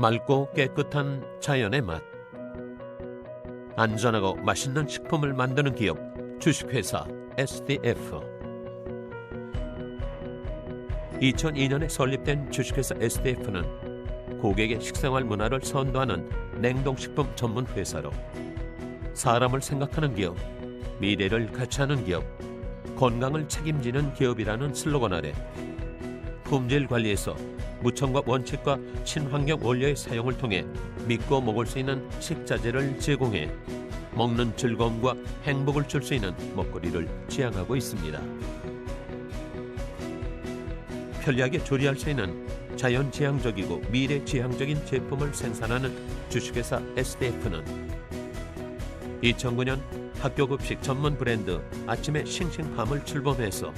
맑고 깨끗한 자연의 맛. 안전하고 맛있는 식품을 만드는 기업 주식회사 SDF. 2002년에 설립된 주식회사 SDF는 고객의 식생활 문화를 선도하는 냉동식품 전문 회사로 사람을 생각하는 기업, 미래를 같이 하는 기업, 건강을 책임지는 기업이라는 슬로건 아래 품질 관리에서 무청과 원칙과 친환경 원료의 사용을 통해 믿고 먹을 수 있는 식자재를 제공해 먹는 즐거움과 행복을 줄 수 있는 먹거리를 지향하고 있습니다. 편리하게 조리할 수 있는 자연 지향적이고 미래 지향적인 제품을 생산하는 주식회사 SDF는 2009년 학교 급식 전문 브랜드 아침의 싱싱함을 출범해서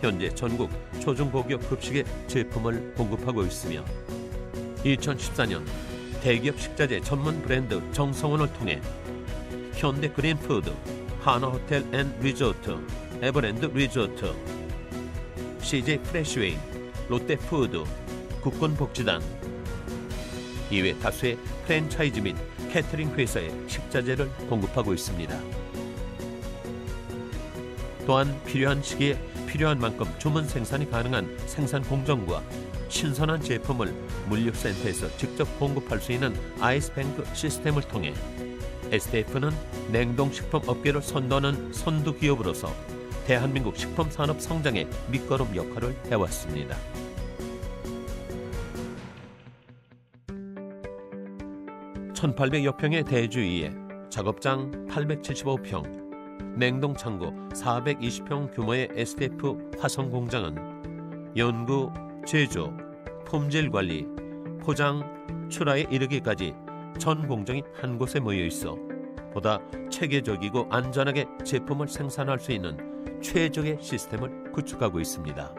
현재 전국 초중고교 급식의 제품을 공급하고 있으며 2014년 대기업 식자재 전문 브랜드 정성원을 통해 현대 그린푸드, 하나호텔 앤 리조트, 에버랜드 리조트, CJ 프레시웨이, 롯데푸드, 국군복지단 이외 다수의 프랜차이즈 및 캐터링 회사에 식자재를 공급하고 있습니다. 또한 필요한 시기에 필요한 만큼 주문 생산이 가능한 생산 공정과 신선한 제품을 물류센터에서 직접 공급할 수 있는 아이스뱅크 시스템을 통해 SDF는 냉동식품 업계를 선도하는 선두 기업으로서 대한민국 식품 산업 성장의 밑거름 역할을 해왔습니다. (1800여 평의 대주위에) 작업장 (875평) 냉동 창고 420평 규모의 SDF 화성 공장은 연구, 제조, 품질 관리, 포장, 출하에 이르기까지 전 공정이 한 곳에 모여 있어 보다 체계적이고 안전하게 제품을 생산할 수 있는 최적의 시스템을 구축하고 있습니다.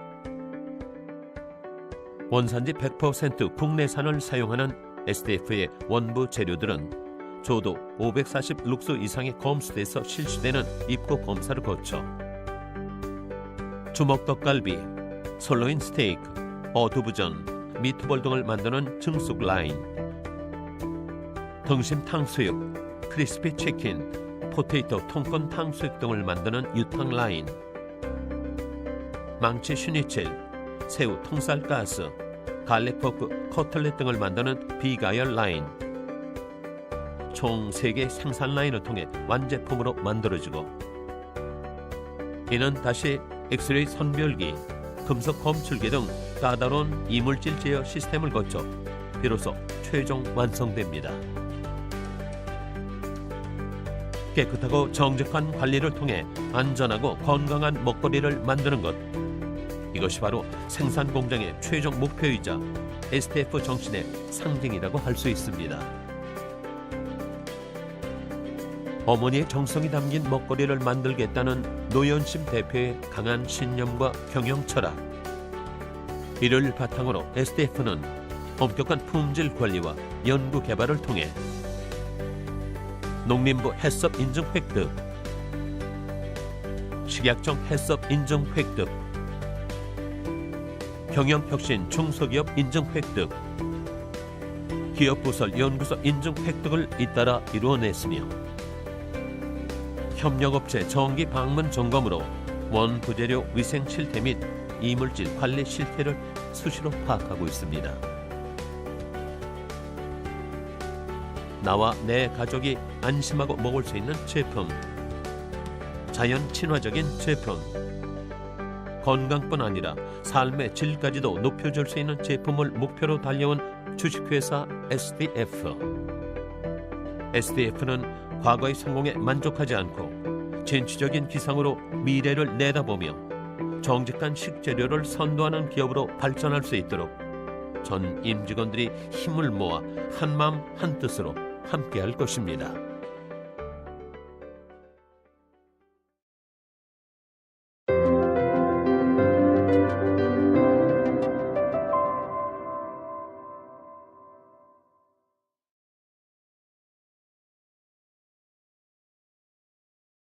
원산지 100% 국내산을 사용하는 SDF의 원부 재료들은 조도 540 룩스 이상의 검수대에서 실시되는 입고 검사를 거쳐 주먹떡갈비, 솔로인 스테이크, 어두부전, 미트볼 등을 만드는 증숙 라인, 등심 탕수육, 크리스피 치킨, 포테이토 통건 탕수육 등을 만드는 유탕 라인, 망치 슈니첼, 새우 통살 가스, 갈릭 포크 커틀렛 등을 만드는 비가열 라인, 총 3개 생산 라인을 통해 완제품으로 만들어지고 이는 다시 엑스레이 선별기, 금속 검출기 등 까다로운 이물질 제어 시스템을 거쳐 비로소 최종 완성됩니다. 깨끗하고 정직한 관리를 통해 안전하고 건강한 먹거리를 만드는 것. 이것이 바로 생산 공장의 최종 목표이자 STF 정신의 상징이라고 할 수 있습니다. 어머니의 정성이 담긴 먹거리를 만들겠다는 노현심 대표의 강한 신념과 경영 철학. 이를 바탕으로 SDF는 엄격한 품질 관리와 연구 개발을 통해 농림부 해썹 인증 획득, 식약청 해썹 인증 획득, 경영혁신 중소기업 인증 획득, 기업부설 연구소 인증 획득을 잇따라 이루어냈으며 협력업체 정기 방문 점검으로 원부재료 위생 실태 및 이물질 관리 실태를 수시로 파악하고 있습니다. 나와 내 가족이 안심하고 먹을 수 있는 제품, 자연 친화적인 제품, 건강뿐 아니라 삶의 질까지도 높여줄 수 있는 제품을 목표로 달려온 주식회사 SDF. SDF는 과거의 성공에 만족하지 않고 진취적인 기상으로 미래를 내다보며 정직한 식재료를 선도하는 기업으로 발전할 수 있도록 전 임직원들이 힘을 모아 한마음 한뜻으로 함께할 것입니다.